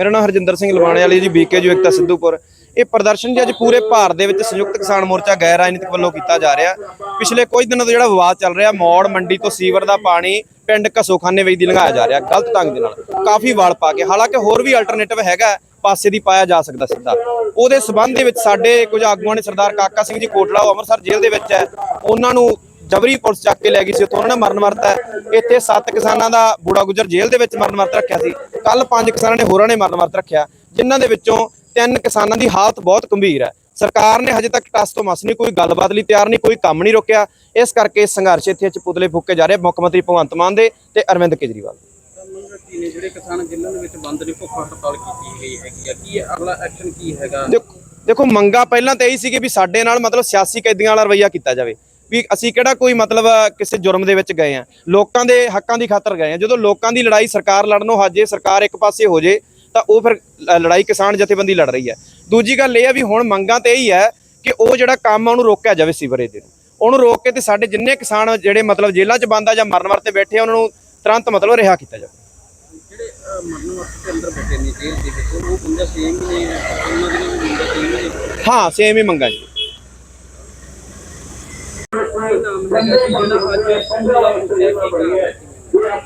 ਮੇਰਾ ਨਾਮ ਹਰਜਿੰਦਰ ਸਿੰਘ ਲਵਾਣੇ ਵਾਲੀ ਜੀ ਬੀਕੇ ਜੂ ਇਕਤਾ ਸਿੱਧੂਪੁਰ। ਇਹ ਪ੍ਰਦਰਸ਼ਨ ਜੀ ਅੱਜ ਪੂਰੇ ਭਾਰਤ ਦੇ ਵਿੱਚ ਸੰਯੁਕਤ ਕਿਸਾਨ ਮੋਰਚਾ ਗੈਰ ਰਾਜਨੀਤਿਕ ਵੱਲੋਂ ਕੀਤਾ ਜਾ ਰਿਹਾ। ਪਿਛਲੇ ਕੁਝ ਦਿਨਾਂ ਤੋਂ ਜਿਹੜਾ ਵਿਵਾਦ ਚੱਲ ਰਿਹਾ, ਮੌੜ ਮੰਡੀ ਤੋਂ ਸੀਵਰ ਦਾ ਪਾਣੀ ਪਿੰਡ ਕਸੋਖਾਨੇ ਵਿੱਚ ਦੀ ਲੰਘਾਇਆ ਜਾ ਰਿਹਾ, ਗਲਤ ਢੰਗ ਦੇ ਨਾਲ। ਕਾਫੀ ਵਾਲ ਪਾ ਕੇ, ਹਾਲਾਂਕਿ ਹੋਰ ਵੀ ਅਲਟਰਨੇਟਿਵ ਹੈਗਾ, ਪਾਸੇ ਦੀ ਪਾਇਆ ਜਾ ਸਕਦਾ ਸਿੱਧਾ। ਉਹਦੇ ਸਬੰਧ ਦੇ ਵਿੱਚ ਸਾਡੇ ਕੁਝ ਆਗੂਆਂ ਨੇ ਸਰਦਾਰ ਕਾਕਾ ਸਿੰਘ ਜੀ ਕੋਟਲਾ, ਉਹ ਅੰਮ੍ਰਿਤਸਰ ਜੇਲ੍ਹ ਦੇ ਵਿੱਚ ਹੈ। ਉਹਨਾਂ ਨੂੰ ਜਬਰੀ ਪੁਲਿਸ ਚੱਕ ਕੇ ਲੈ ਗਈ ਸੀ ਉੱਥੋਂ ਉਹਨਾਂ ਨੇ ਮਰਨ ਵਰਤਾ ਹੈ। ਇੱਥੇ ਸੱਤ ਕਿਸਾਨਾਂ ਦਾ ਬੂੜਾ ਗੁਜਰ ਜੇਲ੍ਹ ਦੇ ਵਿੱਚ ਮਰਨ ਵਰਤ ਰੱਖਿਆ ਸੀ। ਕੱਲ ਪੰਜ ਕਿਸਾਨਾਂ ਨੇ ਹੋਰਾਂ ਨੇ ਮਰਨ ਵਰਤ ਰੱਖਿਆ। ਜਿਨ੍ਹਾਂ ਦੇ ਵਿੱਚੋਂ ਤਿੰਨ ਕਿਸਾਨਾਂ ਦੀ ਹਾਲਤ ਬਹੁਤ ਗੰਭੀਰ ਹੈ। ਸਰਕਾਰ ਨੇ ਹਜੇ ਤੱਕ ਟਸ ਤੋਂ ਮਸ ਨਹੀਂ ਕੋਈ ਗੱਲਬਾਤ ਲਈ ਤਿਆਰ ਨਹੀਂ ਕੋਈ ਕੰਮ ਨਹੀਂ ਰੋਕਿਆ। ਇਸ ਕਰਕੇ ਸੰਘਰਸ਼ ਇੱਥੇ ਚ ਪੁਤਲੇ ਫੂਕੇ ਜਾ ਰਹੇ ਮੁੱਖ ਮੰਤਰੀ ਭਗਵੰਤ ਮਾਨ ਦੇ ਤੇ ਅਰਵਿੰਦ ਕੇਜਰੀਵਾਲ ਕੀ ਨੇ ਜਿਹੜੇ ਕਿਸਾਨ ਜ਼ਿਲ੍ਹਿਆਂ ਦੇ ਵਿੱਚ ਬੰਦ ਨੇ ਭੁੱਖ ਹੜਤਾਲ ਕੀਤੀ ਗਈ ਹੈਗੀ ਆ ਕੀ ਅਗਲਾ ਐਕਸ਼ਨ ਕੀ ਹੈਗਾ? ਦੇਖੋ ਦੇਖੋ ਮੰਗਾ ਪਹਿਲਾਂ ਤਾਂ ਇਹੀ ਸੀਗੇ ਵੀ ਸਾਡੇ ਨਾਲ ਮਤਲਬ ਸਿਆਸੀ ਕੈਦੀਆਂ ਵਾਲਾ ਰਵਈਆ ਕੀਤਾ ਜਾਵੇ। ਵੀ ਅਸੀਂ ਕਿਹੜਾ ਕੋਈ ਮਤਲਬ ਕਿਸੇ ਜੁਰਮ ਦੇ ਵਿੱਚ ਗਏ ਆ। ਲੋਕਾਂ ਦੇ ਹੱਕਾਂ ਦੀ ਖਾਤਰ ਗਏ ਆ। ਜਦੋਂ ਲੋਕਾਂ ਦੀ ਲੜਾਈ ਸਰਕਾਰ ਲੜਨੋਂ ਹਾਜੇ ਸਰਕਾਰ ਇੱਕ ਪਾਸੇ ਹੋ ਜੇ ਤਾਂ ਉਹ ਫਿਰ ਲੜਾਈ ਕਿਸਾਨ ਜਥੇਬੰਦੀ ਲੜ ਰਹੀ ਹੈ। ਦੂਜੀ ਗੱਲ ਇਹ ਆ ਵੀ ਹੁਣ ਮੰਗਾਂ ਤੇ ਇਹੀ ਹੈ ਕਿ ਉਹ ਜਿਹੜਾ ਕੰਮ ਆ ਉਹਨੂੰ ਰੋਕਿਆ ਜਾਵੇ ਸੀਵਰੇਜ ਦੇ ਉਹਨੂੰ ਰੋਕ ਕੇ ਤੇ ਸਾਡੇ ਜਿੰਨੇ ਕਿਸਾਨ ਜਿਹੜੇ ਮਤਲਬ ਜੇਲ੍ਹਾਂ 'ਚ ਬੰਦ ਆ ਜਾਂ ਮਰਨ ਵਰਤੇ ਬੈਠੇ ਆ ਉਹਨਾਂ ਨੂੰ ਤੁਰੰਤ ਮਤਲਬ ਰਿਹਾ ਕੀਤਾ ਜਾਵੇ। ਜਿਹੜੇ ਮਰਨ ਵਕਤ ਦੇ ਅੰਦਰ ਬੈਠੇ ਨੇ ਜੇਲ੍ਹ ਦੇ ਵਿੱਚ ਉਹ ਬੰਦਾ ਸੇਮ ਨੇ ਉਹਨਾਂ ਦੀਆਂ ਵੀ ਬੰਦਾ ਸੇਮ ਨੇ? ਹਾਂ ਸੇਮ ਹੀ ਮੰਗਾਂ ਜੀ ਕੀ ਨਾਮ ਹੈਗਾ ਜੀ ਜਿਹੜਾ ਅੱਜ ਪੂਰਾ ਕੀ ਕਾਰਨ ਹੈ?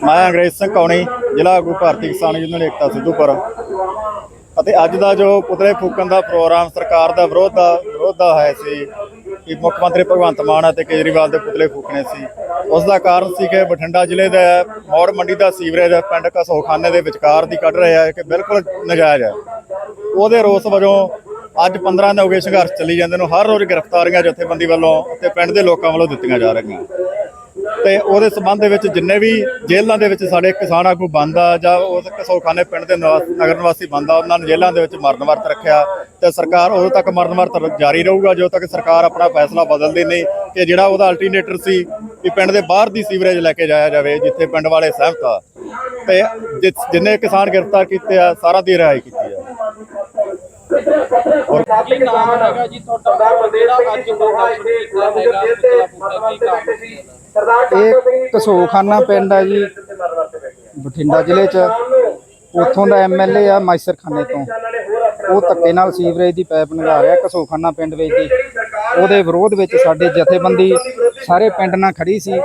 ਮੈਂ ਅੰਗਰੇਜ਼ ਸਿੰਘ ਕੌਣੀ, ਜ਼ਿਲ੍ਹਾ ਆਗੂ ਭਾਰਤੀ ਕਿਸਾਨ ਯੂਨੀਅਨ ਏਕਤਾ ਸਿੱਧੂਪੁਰ ਅਤੇ ਅੱਜ ਦਾ ਜੋ ਪੁਤਲੇ ਫੂਕਣ ਦਾ ਪ੍ਰੋਗਰਾਮ ਸਰਕਾਰ ਦਾ ਵਿਰੋਧ ਦਾ ਵਿਰੋਧ ਦਾ ਹੈ ਸੀ, ਕਿ ਮੁੱਖ ਮੰਤਰੀ ਭਗਵੰਤ ਮਾਨ ਅਤੇ ਕੇਜਰੀਵਾਲ ਦੇ ਪੁਤਲੇ ਫੂਕਣੇ ਸੀ ਉਸ ਦਾ ਕਾਰਨ ਸੀ ਕਿ ਬਠਿੰਡਾ ਜ਼ਿਲ੍ਹੇ ਦਾ ਮੌੜ ਮੰਡੀ ਦਾ ਸੀਵਰੇਜ ਪਿੰਡ ਕਸੋਖਾਨੇ ਦੇ ਵਿਚਕਾਰ ਦੀ ਕੱਢ ਰਿਹਾ ਹੈ ਕਿ ਬਿਲਕੁਲ ਨਜਾਇਜ਼ ਹੈ ਉਹਦੇ ਰੋਸ ਵਜੋਂ ਅੱਜ 15 ਦਿਨ ਹੋ ਗਏ ਸੰਘਰਸ਼ ਚੱਲੀ ਜਾਂਦੇ ਨੂੰ, ਹਰ ਰੋਜ਼ ਗ੍ਰਿਫਤਾਰੀਆਂ ਜਥੇਬੰਦੀ ਵੱਲੋਂ ਤੇ ਪਿੰਡ ਦੇ ਲੋਕਾਂ ਵੱਲੋਂ ਦਿੱਤੀਆਂ ਜਾ ਰਹੀਆਂ। ਤੇ ਉਹਦੇ ਸਬੰਧ ਦੇ ਵਿੱਚ ਜਿੰਨੇ ਵੀ ਜੇਲ੍ਹਾਂ ਦੇ ਵਿੱਚ ਸਾਡੇ ਕਿਸਾਨ ਆਗੂ ਬੰਦਾ ਜਾਂ ਉਸ ਕਸੌਖਾਨੇ ਪਿੰਡ ਦੇ ਨਿਵਾਸ- ਨਗਰ ਨਿਵਾਸੀ ਬੰਦ ਉਹਨਾਂ ਨੂੰ ਜੇਲ੍ਹਾਂ ਦੇ ਵਿੱਚ ਮਰਨ ਵਰਤ ਰੱਖਿਆ ਤੇ ਸਰਕਾਰ ਉਦੋਂ ਤੱਕ ਮਰਨ ਵਰਤ ਜਾਰੀ ਰਹੂਗਾ, ਜਦੋਂ ਤੱਕ ਸਰਕਾਰ ਆਪਣਾ ਫੈਸਲਾ ਬਦਲਦੀ ਨਹੀਂ ਕਿ ਜਿਹੜਾ ਉਹਦਾ ਅਲਟਰਨੇਟਰ ਸੀ ਕਿ ਪਿੰਡ ਦੇ ਬਾਹਰ ਦੀ ਸੀਵਰੇਜ ਲੈ ਕੇ ਜਾਇਆ ਜਾਵੇ, ਜਿੱਥੇ ਪਿੰਡ ਵਾਲੇ ਸਹਿਮਤ ਆ। ਤੇ ਜਿ- ਜਿੰਨੇ ਕਿਸਾਨ ਗ੍ਰਿਫਤਾਰ ਕੀਤੇ ਆ, ਸਾਰਾ ਦੀ ਰਿਹਾਈ ਕੀਤੀ ਕੀ ਨਾਮ ਹੈਗਾ ਜੀ ਤੁਹਾਡਾ? ਜਿਹੜਾ ਅੱਜ ਸੀ ਕਸੋਖਾਨਾ ਪਿੰਡ ਹੈ। ਜੀ ਬਠਿੰਡਾ ਜ਼ਿਲ੍ਹੇ 'ਚ ਉੱਥੋਂ ਦਾ ਐਮਐਲਏ ਆ ਮਾਈਸਰ ਖਾਨੇ ਤੋਂ। ਉਹ ਧੱਕੇ ਨਾਲ ਸੀਵਰੇਜ ਦੀ ਪਾਈਪ ਲਗਾ ਰਿਹਾ ਕਸੋਖਾਨਾ ਪਿੰਡ ਵਿੱਚ ਦੀ ਉਹਦੇ ਵਿਰੋਧ ਵਿੱਚ ਸਾਡੇ ਜਥੇਬੰਦੀ ਸਾਰੇ ਪਿੰਡ ਨਾਲ ਖੜੀ ਸੀ।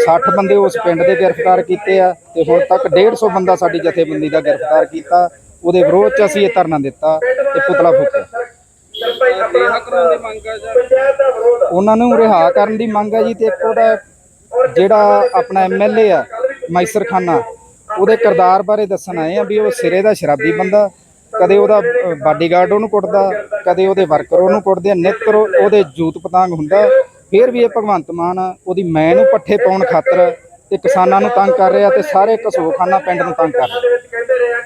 60 ਬੰਦੇ ਉਸ ਪਿੰਡ ਦੇ ਗ੍ਰਿਫਤਾਰ ਕੀਤੇ ਆ ਤੇ ਹੁਣ ਤੱਕ 150 ਬੰਦਾ ਸਾਡੀ ਜਥੇਬੰਦੀ ਦਾ ਗ੍ਰਿਫਤਾਰ ਕੀਤਾ। ਉਹਦੇ ਵਿਰੋਧ 'ਚ ਅਸੀਂ ਇਹ ਧਰਨਾ ਦਿੱਤਾ ਤੇ ਪੁਤਲਾ ਫੂਕਿਆ। ਉਹਨਾਂ ਨੂੰ ਰਿਹਾ ਕਰਨ ਦੀ ਮੰਗ ਹੈ ਜੀ ਤੇ ਇੱਕ ਉਹਦਾ ਜਿਹੜਾ ਆਪਣਾ ਐਮਐਲਏ ਆ ਮਾਈਸਰ ਖਾਨਾ, ਉਹਦੇ ਕਿਰਦਾਰ ਬਾਰੇ ਦੱਸਣ ਆਏ ਆ ਵੀ ਉਹ ਸਿਰੇ ਦਾ ਸ਼ਰਾਬੀ ਬੰਦਾ, ਕਦੇ ਉਹਦਾ ਬਾਡੀਗਾਰਡ ਉਹਨੂੰ ਕੁੱਟਦਾ, ਕਦੇ ਉਹਦੇ ਵਰਕਰ ਉਹਨੂੰ ਕੁੱਟਦੇ ਆ ਨਿੱਤ ਉਹਦੇ ਜੂਤ ਪਤੰਗ ਹੁੰਦਾ, ਫਿਰ ਵੀ ਇਹ ਭਗਵੰਤ ਮਾਨ ਉਹਦੀ ਮੈਂ ਨੂੰ ਪੱਠੇ ਪਾਉਣ ਖਾਤਰ ਤੇ ਕਿਸਾਨਾਂ ਨੂੰ ਤੰਗ ਕਰ ਰਿਹਾ ਤੇ ਸਾਰੇ ਕਸੋਖਾਨਾ ਪਿੰਡ ਨੂੰ ਤੰਗ ਕਰ ਰਿਹਾ।